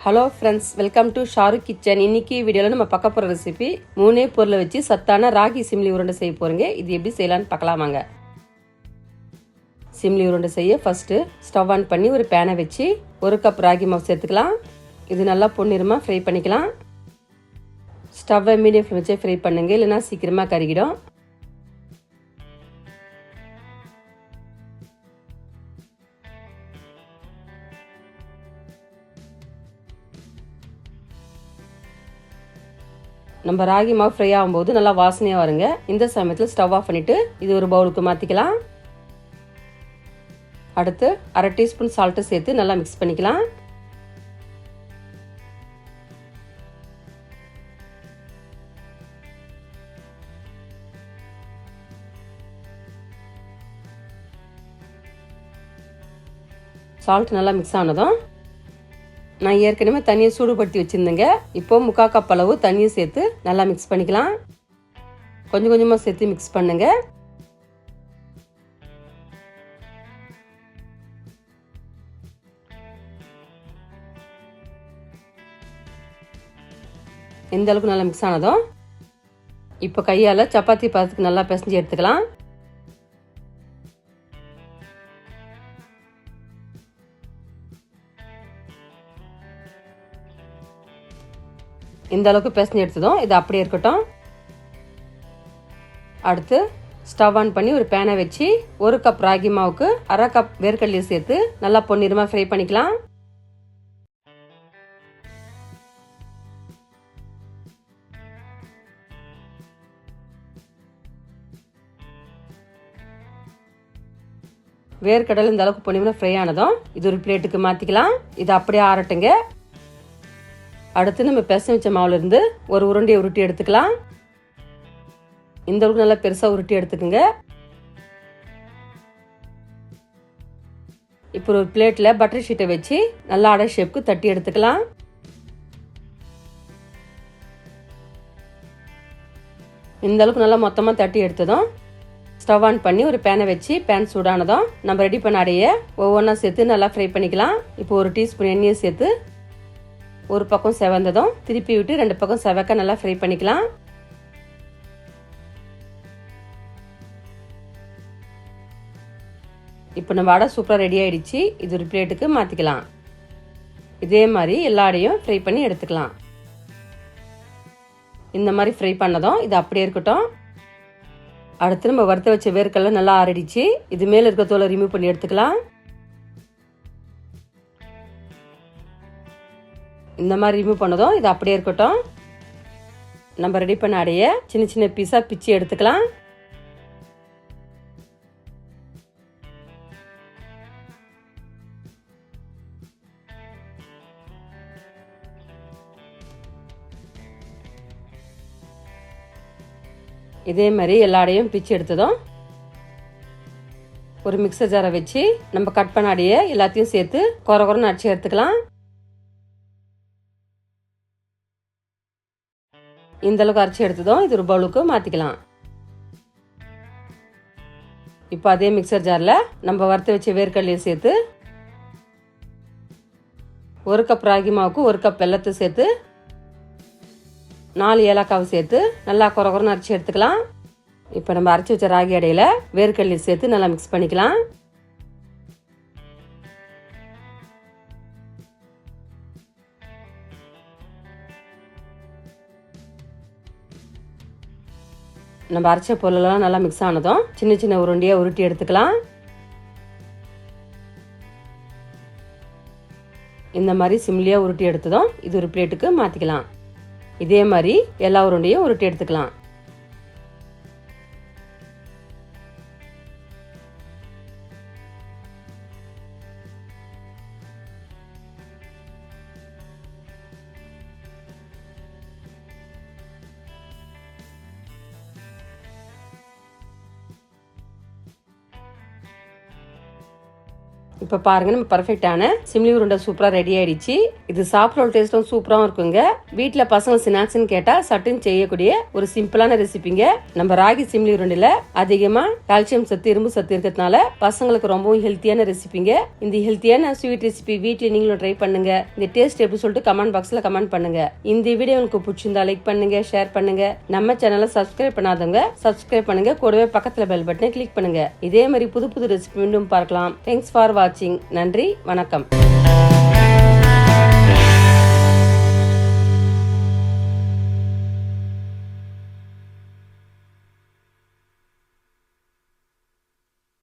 Hello friends welcome to Shahrukh kitchen இன்னைக்கு வீடியோவில் நம்ம பார்க்க போகிற ரெசிபி மூணே பொருளை வச்சு சத்தான ராகி சிம்லி உருண்டை செய்ய போகிறீங்க இது எப்படி செய்யலான்னு பார்க்கலாமாங்க சிம்லி உருண்டை செய்ய ஃபஸ்ட்டு ஸ்டவ் ஆன் பண்ணி ஒரு பேனை வச்சு ஒரு கப் ராகி மாவு சேர்த்துக்கலாம். இது நல்லா பொன்னிறமாக ஃப்ரை பண்ணிக்கலாம். ஸ்டவ்வை மீடியம் ஃப்ளேம் வச்சே ஃப்ரை பண்ணுங்கள் இல்லைன்னா சீக்கிரமாக கருகிடும். நம்ம ராகி மாவு ஃப்ரை ஆகும்போது நல்லா வாசனையாக வருங்க. இந்த சமயத்தில் ஸ்டவ் ஆஃப் பண்ணிவிட்டு இது ஒரு பவுலுக்கு மாற்றிக்கலாம் அடுத்து அரை டீஸ்பூன் சால்ட்டு சேர்த்து நல்லா மிக்ஸ் பண்ணிக்கலாம். சால்ட் நல்லா மிக்ஸ் ஆனதும் நான் ஏற்கனவே தண்ணியை சூடுபடுத்தி வச்சுருந்தேங்க. இப்போ முக்கா கப் அளவு தண்ணியை சேர்த்து நல்லா மிக்ஸ் பண்ணிக்கலாம். கொஞ்சம் கொஞ்சமாக சேர்த்து மிக்ஸ் பண்ணுங்க. எந்த அளவுக்கு நல்லா மிக்ஸ் ஆனதும் இப்போ கையால் சப்பாத்தி பதத்துக்கு நல்லா பிசைஞ்சு எடுத்துக்கலாம். இந்த அளவுக்கு பிசைஞ்சு எடுத்ததும் இது அப்படியே இருக்கட்டும். அடுத்து ஸ்டவ் ஆன் பண்ணி ஒரு பேனை வச்சு ஒரு கப் ராகி மாவுக்கு அரை கப் வேர்க்கடலையை சேர்த்து நல்லா பொன்னிறமாக ஃப்ரை பண்ணிக்கலாம். வேர்க்கடலை இந்த அளவுக்கு பொன்னிறமாக ஃப்ரை ஆனதும் இது ஒரு பிளேட்டுக்கு மாற்றிக்கலாம் இது அப்படியே ஆறட்டுங்க. அடுத்து நம்ம பெச வச்ச மாவுலேருந்து ஒரு உருண்டையை உருட்டி எடுத்துக்கலாம். இந்த அளவுக்கு நல்லா பெருசாக உருட்டி எடுத்துக்கோங்க. இப்போ ஒரு பிளேட்டில் பட்டர் ஷீட்டை வச்சு நல்லா அடை ஷேப்புக்கு தட்டி எடுத்துக்கலாம். இந்த அளவுக்கு நல்லா மொத்தமாக தட்டி எடுத்ததும் ஸ்டவ் ஆன் பண்ணி ஒரு பேனை வச்சு பேன் சூடானதும் நம்ம ரெடி பண்ண அடையை ஒவ்வொன்றா சேர்த்து நல்லா ஃப்ரை பண்ணிக்கலாம். இப்போ ஒரு டீஸ்பூன் எண்ணெயை சேர்த்து ஒரு பக்கம் செவந்ததும் திருப்பி விட்டு ரெண்டு பக்கம் செவக்க நல்லா ஃப்ரை பண்ணிக்கலாம். இப்போ நம்ம வடை சூப்பராக ரெடி ஆயிடுச்சு. இது ஒரு பிளேட்டுக்கு மாற்றிக்கலாம் இதே மாதிரி எல்லா அடையும் ஃப்ரை பண்ணி எடுத்துக்கலாம். இந்த மாதிரி ஃப்ரை பண்ணதும் இது அப்படியே இருக்கட்டும். அடுத்து நம்ம வறுத்த வச்ச வேர்க்கடலை நல்லா ஆறிடுச்சு. இது மேலே இருக்க தோலை ரிமூவ் பண்ணி எடுத்துக்கலாம். இந்த மாதிரி ரிமூவ் பண்ணதும் இது அப்படியே இருக்கட்டும். நம்ம ரெடி பண்ண அடைய சின்ன சின்ன பீஸாக பிச்சு எடுத்துக்கலாம். இதே மாதிரி எல்லா அடையும் பிச்சு எடுத்ததும் ஒரு மிக்சர் ஜாரை வச்சு நம்ம கட் பண்ண அடைய எல்லாத்தையும் சேர்த்து குறை குறைன்னு அடிச்சு எடுத்துக்கலாம். இந்த அளவுக்கு அரைச்சி எடுத்ததும் இது ஒரு பவுலுக்கு மாற்றிக்கலாம் இப்போ அதே மிக்சர் ஜாரில் நம்ம வறுத்து வச்ச வேர்க்கடலையை சேர்த்து ஒரு கப் ராகி மாவுக்கு ஒரு கப் வெள்ளத்தை சேர்த்து நாலு ஏலக்காவை சேர்த்து நல்லா குறை குறைன்னு அரைச்சி எடுத்துக்கலாம். இப்போ நம்ம அரைச்சி வச்ச ராகி அடையில் வேர்க்கடலையை சேர்த்து நல்லா மிக்ஸ் பண்ணிக்கலாம். நம்ம அரைச்ச பொருளெல்லாம் நல்லா மிக்ஸ் ஆனதும் சின்ன சின்ன உருண்டையாக உருட்டி எடுத்துக்கலாம். இந்த மாதிரி சிம்லியாக உருட்டி எடுத்ததும் இது ஒரு பிளேட்டுக்கு மாற்றிக்கலாம் இதே மாதிரி எல்லா உருண்டையும் உருட்டி எடுத்துக்கலாம். இப்போ பாருங்க நம்ம பர்ஃபெக்டான சிம்லி உருண்டை சூப்பராக ரெடி ஆயிடுச்சு. இது சாப்பிட்ற டேஸ்ட்டும் சூப்பராகவும் இருக்குங்க. வீட்டில் பசங்க ஸ்நாக்ஸ்னு கேட்டால் சட்டுன்னு செய்யக்கூடிய ஒரு சிம்பிளான ரெசிபிங்க நம்ம ராகி சிம்லி உருண்டையில் அதிகமாக கால்சியம் சத்து இரும்பு சத்து இருக்கிறதுனால பசங்களுக்கு ரொம்பவும் ஹெல்த்தியான ரெசிபிங்க இந்த ஹெல்த்தியான ஸ்வீட் ரெசிபி வீட்டில் நீங்களும் ட்ரை பண்ணுங்க. இந்த டேஸ்ட் எப்படி சொல்லிட்டு கமெண்ட் பாக்ஸில் கமெண்ட் பண்ணுங்க. இந்த வீடியோ உங்களுக்கு பிடிச்சிருந்தா லைக் பண்ணுங்க ஷேர் பண்ணுங்க. நம்ம சேனலை சப்ஸ்கிரைப் பண்ணாதவங்க சப்ஸ்கிரைப் பண்ணுங்க. கூடவே பக்கத்தில் பெல் பட்டனை கிளிக் பண்ணுங்க. இதே மாதிரி புது புது ரெசிபி மீண்டும் பார்க்கலாம். தேங்க்ஸ் ஃபார் வாட்சிங். நன்றி வணக்கம்.